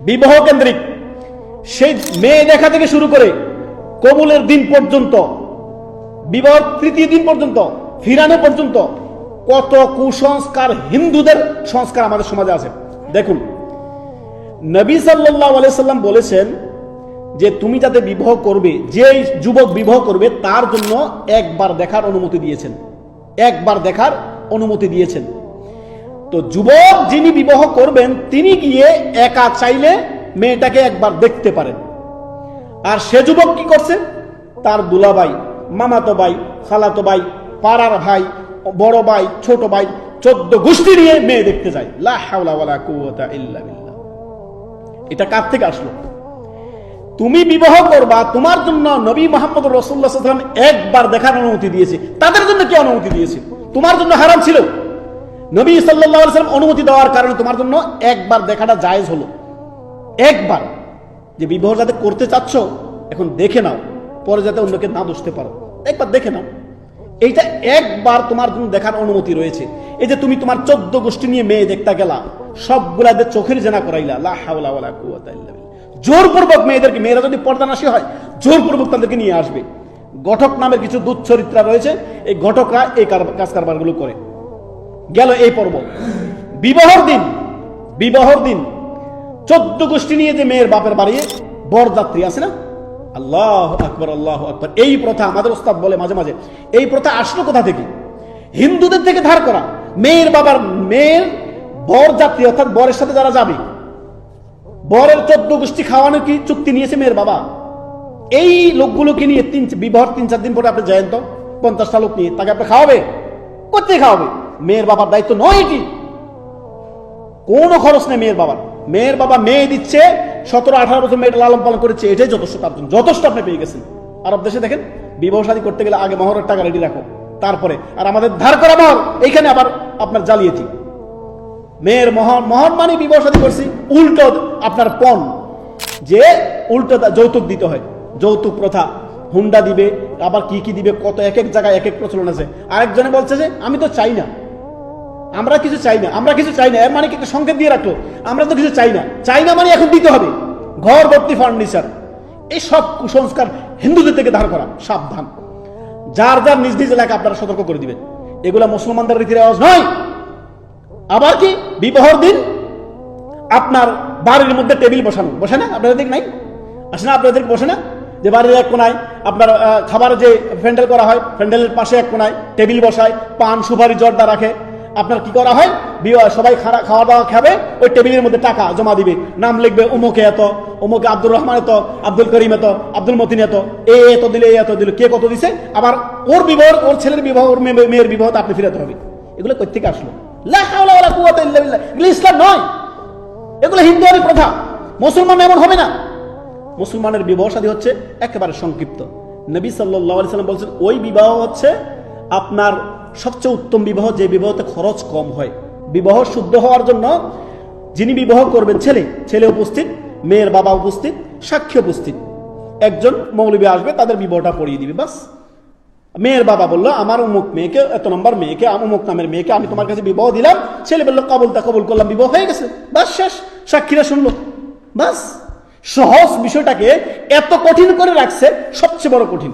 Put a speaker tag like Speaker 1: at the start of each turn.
Speaker 1: বিবাহ কেন্দ্রিক। সেই মেয়ে দেখা থেকে শুরু করে কবুলের দিন পর্যন্ত, বিবাহ তৃতীয় দিন পর্যন্ত, ফিরানো পর্যন্ত কত কুসংস্কার হিন্দুদের সংস্কার আমাদের সমাজে আছে। দেখুন, নবী আলাইসাল্লাম বলেছেন যে তুমি যাতে বিবাহ করবে যে যুবক বিবাহ করবে, তার জন্য একবার দেখার অনুমতি দিয়েছেন। একবার দেখার অনুমতি দিয়েছেন। তো যুবক যিনি বিবাহ করবেন, তিনি গিয়ে একা চাইলে মেয়েটাকে একবার দেখতে পারেন। আর সে যুবক কি করছে? তার দুলাভাই, মামাতো ভাই, খালাতো ভাই, পাড়ার ভাই, বড় ভাই, ছোট ভাই, চোদ্দ গোষ্ঠী নিয়ে মেয়ে দেখতে যায়। এটা কার থেকে আসলো? তুমি বিবাহ করবা, তোমার জন্য নবী মোহাম্মদ রসুল্লাহ একবার দেখার অনুমতি দিয়েছে। তাদের জন্য কি অনুমতি দিয়েছে? তোমার জন্য হারাম ছিল। নবী সাল্লাম অনুমতি দেওয়ার কারণে তোমার জন্য একবার দেখাটা জায়েজ হলো। একবার। যে বিবাহ যাতে করতে চাচ্ছ, এখন দেখে নাও, পরে যাতে অন্যকে না দোষতে পারো। একবার দেখে নাও। এইটা একবার তোমার জন্য দেখার অনুমতি রয়েছে। এই যে তুমি তোমার চোদ্দ গোষ্ঠী নিয়ে মেয়ে দেখতে গেলা সবগুলাদের চোখের জেনা করাইলা জোরপূর্বক মেয়েদেরকে, মেয়েরা যদি পর্দানাশী হয়, জোরপূর্বক তাদেরকে নিয়ে আসবে। ঘটক নামের কিছু দুধ চরিত্রা রয়েছে, এই ঘটকরা এই কাজ কারবারগুলো করে। গেল এই পর্ব। বিবাহর দিন বিবাহর দিন চোদ্দ গোষ্ঠী নিয়ে যে মেয়ের বাপের বাড়িয়ে বরযাত্রী আছে না? আল্লাহ আকবর আল্লাহ আকবর। এই প্রথা আমাদের ওস্তাদ বলে মাঝে মাঝে। এই প্রথা আসলো কোথা থেকে? হিন্দুদের থেকে ধার করা। মেয়ের বাবার, মেয়ের বরযাত্রী, অর্থাৎ বরের সাথে যারা যাবে, বরের চোদ্দ গোষ্ঠী খাওয়ানোর কি চুক্তি নিয়েছে মেয়ের বাবা? এই লোকগুলোকে নিয়ে তিন, বিবাহর তিন, চার দিন পরে আপনি জয়ন্ত, পঞ্চাশটা লোক নিয়ে তাকে আপনি খাওয়াবে? কোথায় খাওয়াবে? মেয়ের বাবার দায়িত্ব নয় এটি। কোনো খরচ নেই মেয়ের বাবার। মেয়ের বাবা মেয়ে দিচ্ছে, সতেরো, আঠারো বছর মেয়েটা লালন পালন করেছে, এটাই যথেষ্ট তার জন্য। যথেষ্ট আপনি পেয়ে গেছেন। আরব দেশে দেখেন, বিবাহ শাদী করতে গেলে আগে মহরের টাকা রেডি রাখো, তারপরে। আর আমাদের ধার করা মহর এইখানে আবার আপনার জালিয়াতি। মেয়ের মহর মহর মানে বিবাহ শাদী করছি, উল্টো আপনার পণ। যে উল্টো যৌতুক দিতে হয়, যৌতুক প্রথা। হুন্ডা দিবে, আবার কি কি দিবে, কত এক এক জায়গায় এক এক প্রচলন আছে। আরেকজনে বলছে যে, আমি তো চাই না। আমরা কিছু চাই না আমরা কিছু চাই না এর মানে কি একটা সংকেত দিয়ে রাখল আমরা তো কিছু চাই না। চাই না মানে এখন দিতে হবে। ঘর ভর্তি ফার্নিচার এই সব কুসংস্কার হিন্দুদের থেকে ধার করা সাবধান। যার যার নিজ নিজ এলাকা আপনারা সতর্ক করে দিবেন। এগুলা মুসলমানদের রীতি রেওয়াজ নয়। আবার কি? বিবাহর দিন আপনার বাড়ির মধ্যে টেবিল বসানো। বসে না? আপনাদের দিক নাই? আসে না আপনাদের বসে না? যে বাড়ির এক কোনায় আপনার আহ, খাবারের যে ফ্যান্ডেল করা হয় ফ্যান্ডেলের পাশে এক কোনায় টেবিল বসায় পান সুপারি জর্দা রাখে। আপনার কি করা হয়? সবাই খাওয়া দাওয়া খাবে, ওই টেবিলের মধ্যে টাকা জমা দিবে। নাম লিখবে, উমুকে এত অমুকে আব্দুর রহমান এত, আব্দুল করিম এত, আব্দুল মতিন এত, এ এত দিলে, এ এত দিল, কে কত দিছে? আবার ওর বিবাহ, ওর ছেলের বিবাহ, ওর মেয়ে- মেয়ের বিবাহ আপনি ফিরাতে হবে। এগুলো কোথেকে আসলো? এগুলো ইসলাম নয়। এগুলো হিন্দুয়ারি প্রথা। মুসলমান এমন হবে না। মুসলমানের বিবাহ সাদী হচ্ছে একেবারে সংক্ষিপ্ত। নবী সাল্লাহ সাল্লাম বলছেন, ওই বিবাহ হচ্ছে আপনার সবচেয়ে উত্তম বিবাহ যে বিবাহতে খরচ কম হয়। বিবাহ শুদ্ধ হওয়ার জন্য যিনি বিবাহ করবেন ছেলে ছেলে উপস্থিত, মেয়ের বাবা উপস্থিত, সাক্ষী উপস্থিত। একজন মৌলবী আসবে, তাদের বিবাহটা পড়িয়ে দিবে, বাস। মেয়ের বাবা বলল, আমার অমুক মেয়েকে, এত নম্বর মেয়েকে অমুক নামের মেয়েকে, আমি তোমার কাছে বিবাহ দিলাম। ছেলে বলল কবল তা কবুল করলাম, বিবাহ হয়ে গেছে। বাস, শেষ। সাক্ষীরা শুনলো। বাস। সহজ বিষয়টাকে এত কঠিন করে রাখছে, সবচেয়ে বড় কঠিন।